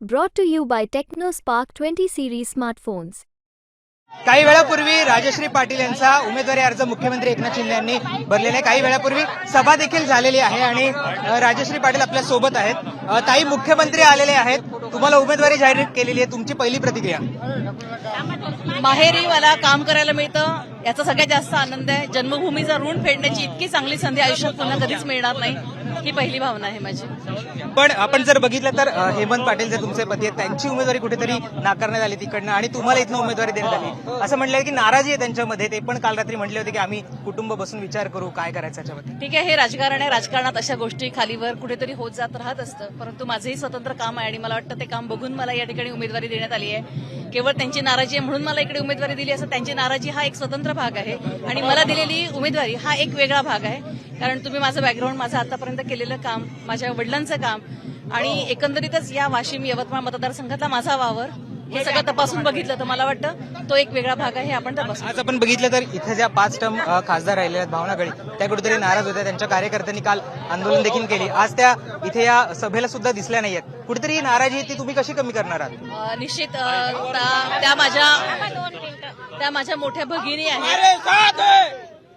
Brought to you by TechnoSpark 20 series smartphones. काही वेळापूर्वी राजश्री पाटील यांचा उमेदवारी अर्ज मुख्यमंत्री एकनाथ शिंदे यांनी भरलेला आहे. काही वेळापूर्वी सभा देखील झालेली आहे आणि राजश्री पाटील आपल्यासोबत आहेत. ताई मुख्यमंत्री आलेले आहेत. तुम्हाला उमेदवारी जाहीर केलेली आहे. तुमची पहिली प्रतिक्रिया. माहेरी मला काम करायला मिळतं. याचा सगळ्यात जास्त आनंद आहे. जन्मभूमीचा ऋण फेडण्याची इतकी चांगली संधी आयुष्यात पुन्हा कधीच मिळणार नाही ही पहिली भावना आहे माझी. पण आपण जर बघितलं तर हेमंत पाटील जे तुमचे पती आहेत त्यांची उमेदवारी कुठेतरी नाकारण्यात आली तिकडनं आणि तुम्हाला इथनं उमेदवारी देण्यात आली. असं म्हटलं की नाराजी आहे त्यांच्यामध्ये ते पण काल रात्री म्हटले होते की आम्ही कुटुंब बसून विचार करू काय करायचं याच्यामध्ये ठीक आहे हे राजकारण आहे. राजकारणात अशा गोष्टी खालीवर कुठेतरी होत जात राहत असतं. परंतु माझंही स्वतंत्र काम आहे आणि मला वाटतं ते काम बघून मला या ठिकाणी उमेदवारी देण्यात आली आहे. केवळ त्यांची नाराजी आहे म्हणून मला इकडे उमेदवारी दिली असं त्यांची नाराजी हा एक स्वतंत्र भाग आहे. आणि मला दिलेली उमेदवारी हा एक वेगळा भाग आहे. कारण तुम्ही माझं बॅकग्राऊंड माझं आतापर्यंत केलेलं काम माझ्या वडिलांचं काम आणि एकंदरीतच या वाशिम यवतमाळ मतदारसंघातला माझा वावर हे सगळं तपासून बघितलं तर मला वाटतं तो एक वेगळा भाग आहे आपण तपासून आज आपण बघितलं तर इथे ज्या पाच टर्म खासदार राहिले आहेत भावनागडी त्या कुठेतरी नाराज होत्या. त्यांच्या कार्यकर्त्यांनी काल आंदोलन देखील केली. आज त्या इथे या सभेला सुद्धा दिसल्या नाहीयेत. कुठेतरी ही नाराजी ती तुम्ही कशी कमी करणार आहात? निश्चित त्या माझ्या त्या माझ्या मोठ्या भगिनी आहेत.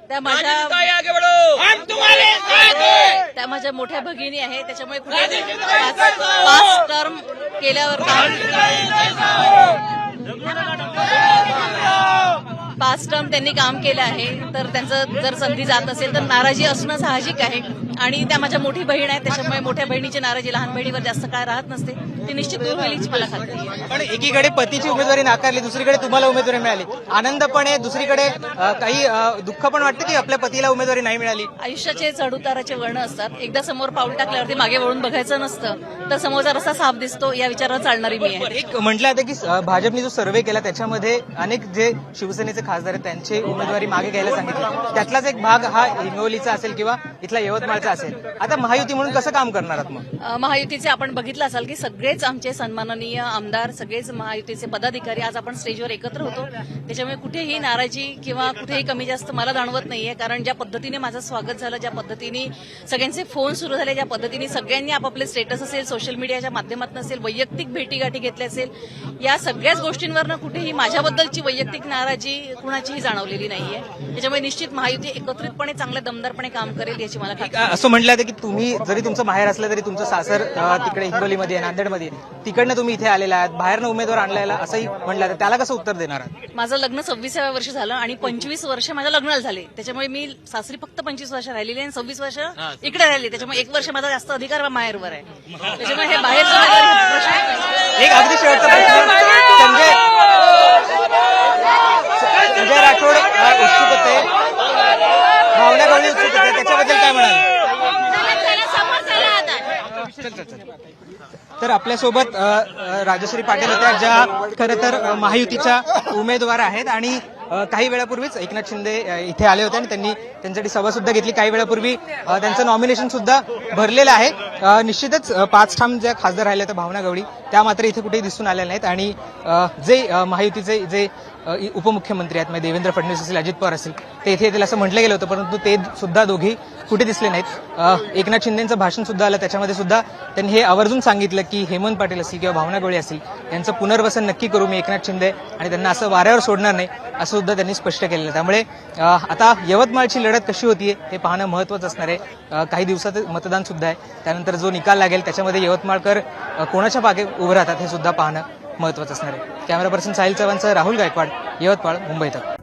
त्या माझ्या त्या माझ्या मोठ्या भगिनी आहेत. त्याच्यामुळे पाच टर्म केल्यावर काम पाच टर्म त्यांनी काम केलं आहे तर त्यांचं जर संधी जात असेल तर नाराजी असणं साहजिक आहे. आणि त्या माझ्या मोठी बहीण आहे त्याच्यामुळे मोठ्या बहिणीची नाराजी लहान बहिणीवर जास्त काळ राहत नसते. ती निश्चित दूर होईल मला खात्री आहे. पण एकीकडे पतीची उमेदवारी नाकारली दुसरीकडे तुम्हाला उमेदवारी मिळाली. आनंद पण आहे दुसरीकडे अ, काही अ, दुःख पण वाटतं की आपल्या पतीला उमेदवारी नाही मिळाली? आयुष्याचे चढउताराचे वर्ण असतात. एकदा समोर पाऊल टाकल्यावरती मागे वळून बघायचं नसतं तर समोरचा रस्ता साफ दिसतो या विचारावर चालणारी मी आहे. एक म्हटलं जातं की अ, भाजपने जो सर्व्हे केला त्याच्यामध्ये अनेक जे शिवसेनेचे खासदार आहेत त्यांची उमेदवारी मागे घ्यायला सांगितली. त्यातलाच एक भाग हा हिंगोलीचा असेल किंवा इथला यवतमाळचा असेल. आता महायुती म्हणून कसं काम करणार आहात मग? महायुतीचे आपण बघितलं असाल की सगळेच आमचे सन्माननीय आमदार सगळेच महायुतीचे पदाधिकारी आज आपण स्टेजवर एकत्र होतो. त्याच्यामुळे कुठेही नाराजी किंवा कुठेही कमी जास्त मला जाणवत नाहीये कारण ज्या पद्धतीने माझं स्वागत झालं ज्या पद्धतीने सगळ्यांचे फोन सुरू झाले ज्या पद्धतीने सगळ्यांनी आपापले स्टेटस असेल सोशल मीडियाच्या माध्यमातून असेल वैयक्तिक भेटीगाठी घेतल्या असेल या सगळ्याच गोष्टींवरनं कुठेही माझ्याबद्दलची वैयक्तिक नाराजी कुणाचीही जाणवलेली नाहीये. त्याच्यामुळे निश्चित महायुती एकत्रितपणे चांगल्या दमदारपणे काम करेल याची मला खात्री आहे. असं म्हटलं की तुम्ही जरी तुमचं माहेर असलं तरी तुमचं सासर तिकडे हिंगोलीमध्ये नांदेडमध्ये. तिकडनं तुम्ही इथे आलेला आहात. बाहेरनं उमेदवार आणलेला असंही म्हटलं जातं. त्याला कसं उत्तर देणार आहात? माझं लग्न सव्वीसाव्या वर्ष झालं आणि पंचवीस वर्ष माझ्या लग्नाला झाले. त्याच्यामुळे मी सासरी फक्त पंचवीस वर्ष राहिलेली आणि सव्वीस वर्ष इकडे राहिली. त्याच्यामुळे एक वर्ष माझा जास्त अधिकार माहेरवर आहे. त्याच्यामुळे हे बाहेर प्रश्न एक अगदी शेवटचा प्रश्न. तर आपल्यासोबत राजश्री पाटील होत्या ज्या खरं तर महायुतीच्या उमेदवार आहेत आणि काही वेळापूर्वीच एकनाथ शिंदे इथे आले होते आणि त्यांनी त्यांच्यासाठी सभा सुद्धा घेतली. काही वेळापूर्वी त्यांचं नॉमिनेशन सुद्धा भरलेलं आहे. निश्चितच पाच ठाम ज्या खासदार राहिले त्या भावना गवळी त्या मात्र इथे कुठेही दिसून आलेल्या नाहीत. आणि जे महायुतीचे जे उपमुख्यमंत्री आहेत म्हणजे देवेंद्र फडणवीस असेल अजित पवार असेल ते इथे येतील असं म्हटलं गेलं होतं परंतु ते सुद्धा दोघी कुठे दिसले नाहीत. एकनाथ शिंदेचं भाषण सुद्धा आलं त्याच्यामध्ये सुद्धा त्यांनी हे आवर्जून सांगितलं की हेमंत पाटील असतील किंवा भावना गवळी असतील यांचं पुनर्वसन नक्की करू मी एकनाथ शिंदे आणि त्यांना असं वाऱ्यावर सोडणार नाही असं सुद्धा त्यांनी स्पष्ट केलेलं आहे. त्यामुळे आता यवतमाळची लढत कशी होतीये हे पाहणं महत्वाचं असणार आहे. काही दिवसात मतदान सुद्धा आहे. त्यानंतर जो निकाल लागेल त्याच्यामध्ये यवतमाळकर कोणाच्या पागे उभं राहतात हे सुद्धा पाहणं महत्वाचं असणार आहे. कॅमेरा पर्सन साहिल चव्हाणचं राहुल गायकवाड यवतमाळ मुंबईत